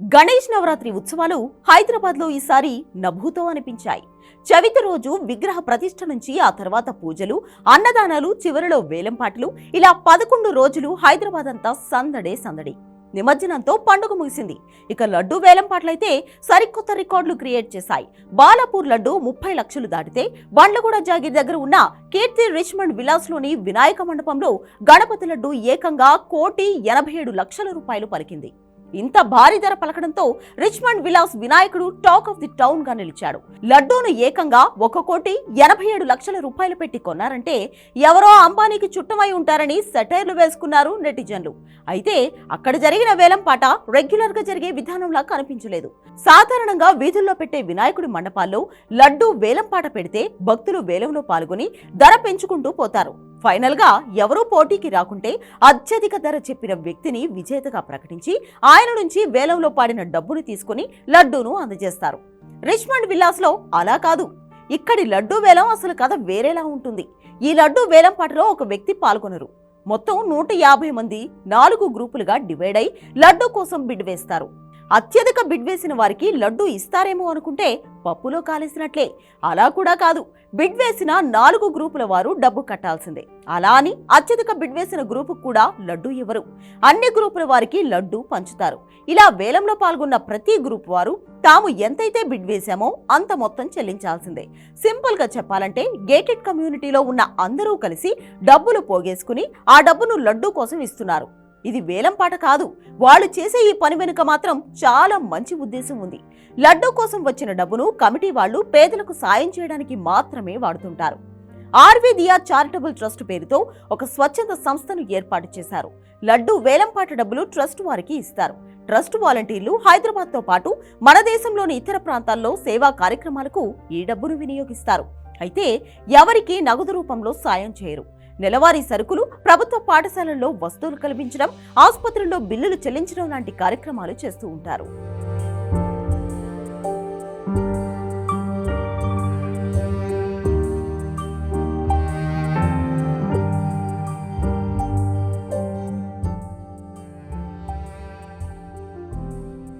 గణేష్ నవరాత్రి ఉత్సవాలు హైదరాబాద్లో ఈసారి నభూతో అనిపించాయి. చవితి రోజు విగ్రహ ప్రతిష్ఠ నుంచి ఆ తర్వాత పూజలు అన్నదానాలు చివరిలో వేలంపాటలు ఇలా పదకొండు రోజులు హైదరాబాద్ అంతా సందడే సందడి. నిమజ్జనంతో పండుగ ముగిసింది. ఇక లడ్డు వేలంపాట్లయితే సరికొత్త రికార్డులు క్రియేట్ చేశాయి. బాలాపూర్ లడ్డు ముప్పై లక్షలు దాటితే బండ్లగూడ జాగిర్ దగ్గర ఉన్న కీర్తి రిచ్మండ్ విలాస్లోని వినాయక మండపంలో గణపతి లడ్డు ఏకంగా కోటి ఎనభై ఏడు లక్షల రూపాయలు పలికింది. ఇంత భారీ ధర పలకడంతో రిచ్మండ్ విలాస్ వినాయకుడు టాక్ ఆఫ్ ది టౌన్గా నిలిచాడు. లడ్డూను ఏకంగా ఒక కోటి ఎనభై ఏడు లక్షల రూపాయలు పెట్టి కొన్నారంటే ఎవరో అంబానీకి చుట్టమై ఉంటారని సెటైర్లు వేసుకున్నారు నెటిజన్లు. అయితే అక్కడ జరిగిన వేలంపాట రెగ్యులర్గా జరిగే విధానంలా కనిపించలేదు. సాధారణంగా వీధుల్లో పెట్టే వినాయకుడి మండపాల్లో లడ్డూ వేలంపాట పెడితే భక్తులు వేలంలో పాల్గొని ధర పెంచుకుంటూ పోతారు. ఫైనల్గా ఎవరూ పోటీకి రాకుంటే అత్యధిక ధర చెప్పిన వ్యక్తిని విజేతగా ప్రకటించి ఆయన నుంచి వేలంలో పాడిన డబ్బును తీసుకుని లడ్డూను అందజేస్తారు. రిచ్మండ్ విల్లాస్లో అలా కాదు. ఇక్కడి లడ్డూ వేలం అసలు కథ వేరేలా ఉంటుంది. ఈ లడ్డూ వేలం పాటలో ఒక వ్యక్తి పాల్గొనరు. మొత్తం నూట యాభై మంది నాలుగు గ్రూపులుగా డివైడ్ అయి లడ్డూ కోసం బిడ్ వేస్తారు. అత్యధిక బిడ్ వేసిన వారికి లడ్డూ ఇస్తారేమో అనుకుంటే పప్పులో కాలేసినట్లే. అలా కూడా కాదు. బిడ్ వేసిన నాలుగు గ్రూపుల వారు డబ్బు కట్టాల్సిందే. అలా అని అత్యధిక బిడ్ వేసిన గ్రూపు కూడా లడ్డు ఇవ్వరు. అన్ని గ్రూపుల వారికి లడ్డు పంచుతారు. ఇలా వేలంలో పాల్గొన్న ప్రతి గ్రూప్ వారు తాము ఎంతైతే బిడ్ వేశామో అంత మొత్తం చెల్లించాల్సిందే. సింపుల్గా చెప్పాలంటే గేటెడ్ కమ్యూనిటీలో ఉన్న అందరూ కలిసి డబ్బులు పోగేసుకుని ఆ డబ్బును లడ్డు కోసం ఇస్తున్నారు. ఇది వేలం పాట కాదు. వాళ్ళు చేసే ఈ పని వెనుక మాత్రం చాలా మంచి ఉద్దేశం ఉంది. లడ్డూ కోసం వచ్చిన డబ్బును కమిటీ వాళ్ళు పేదలకు సాయం చేయడానికి మాత్రమే వాడుతుంటారు. ఆర్వీ దియా చారిటబుల్ ట్రస్ట్ పేరుతో ఒక స్వచ్ఛంద సంస్థను ఏర్పాటు చేశారు. లడ్డు వేలంపాట డబ్బులు ట్రస్ట్ వారికి ఇస్తారు. ట్రస్ట్ వాలంటీర్లు హైదరాబాద్తో పాటు మన దేశంలోని ఇతర ప్రాంతాల్లో సేవా కార్యక్రమాలకు ఈ డబ్బును వినియోగిస్తారు. అయితే ఎవరికీ నగదు రూపంలో సాయం చేయరు. నెలవారీ సరుకులు ప్రభుత్వ పాఠశాలల్లో వస్తువులు కల్పించడం ఆసుపత్రుల్లో బిల్లులు చెల్లించడం లాంటి కార్యక్రమాలు చేస్తూ ఉంటారు.